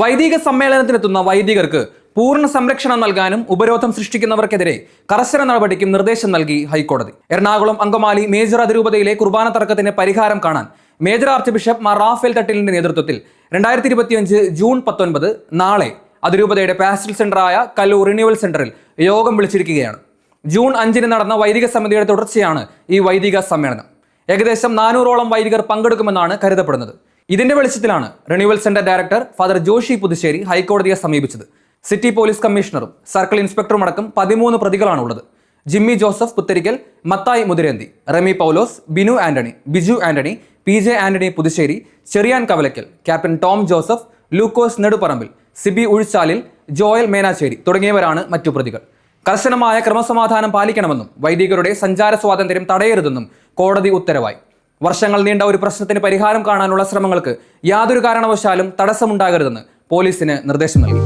വൈദിക സമ്മേളനത്തിനെത്തുന്ന വൈദികർക്ക് പൂർണ സംരക്ഷണം നൽകാനും ഉപരോധം സൃഷ്ടിക്കുന്നവർക്കെതിരെ കർശന നടപടിക്കും നിർദ്ദേശം നൽകി ഹൈക്കോടതി. എറണാകുളം അങ്കമാലി മേജർ അതിരൂപതയിലെ കുർബാന തർക്കത്തിന് പരിഹാരം കാണാൻ major archbishop Mar Raphael തട്ടിലിന്റെ നേതൃത്വത്തിൽ രണ്ടായിരത്തി ഇരുപത്തിയഞ്ച് ജൂൺ പത്തൊൻപത് നാളെ അതിരൂപതയുടെ പാസ്റ്റൽ സെന്ററായ കല്ലൂർ റിന്യൂവൽ സെന്ററിൽ യോഗം വിളിച്ചിരിക്കുകയാണ്. ജൂൺ അഞ്ചിന് നടന്ന വൈദിക സമിതിയുടെ തുടർച്ചയാണ് ഈ വൈദിക സമ്മേളനം. ഏകദേശം നാനൂറോളം വൈദികർ പങ്കെടുക്കുമെന്നാണ് കരുതപ്പെടുന്നത്. ഇതിന്റെ വെളിച്ചത്തിലാണ് renewal centre director father Joshi Puthussery ഹൈക്കോടതിയെ സമീപിച്ചത്. സിറ്റി പോലീസ് കമ്മീഷണറും സർക്കിൾ ഇൻസ്പെക്ടറും അടക്കം പതിമൂന്ന് പ്രതികളാണുള്ളത് Jimmy Joseph Puthenkal Mathai Muthirenthi Remy Paulose Binu Antony Biju Antony P J Antony Puthussery Cherian Kavalakkal captain Tom Joseph Lukose Nedupparambil Siby Uzhichalil Joel Menassery തുടങ്ങിയവരാണ് മറ്റു പ്രതികൾ. കർശനമായ ക്രമസമാധാനം പാലിക്കണമെന്നും വൈദികരുടെ സഞ്ചാര സ്വാതന്ത്ര്യം തടയരുതെന്നും കോടതി ഉത്തരവായി. വർഷങ്ങൾ നീണ്ട ഒരു പ്രശ്നത്തിന് പരിഹാരം കാണാനുള്ള ശ്രമങ്ങൾക്ക് യാതൊരു കാരണവശാലും തടസ്സമുണ്ടാകരുതെന്ന് പോലീസിന് നിർദ്ദേശം നൽകി.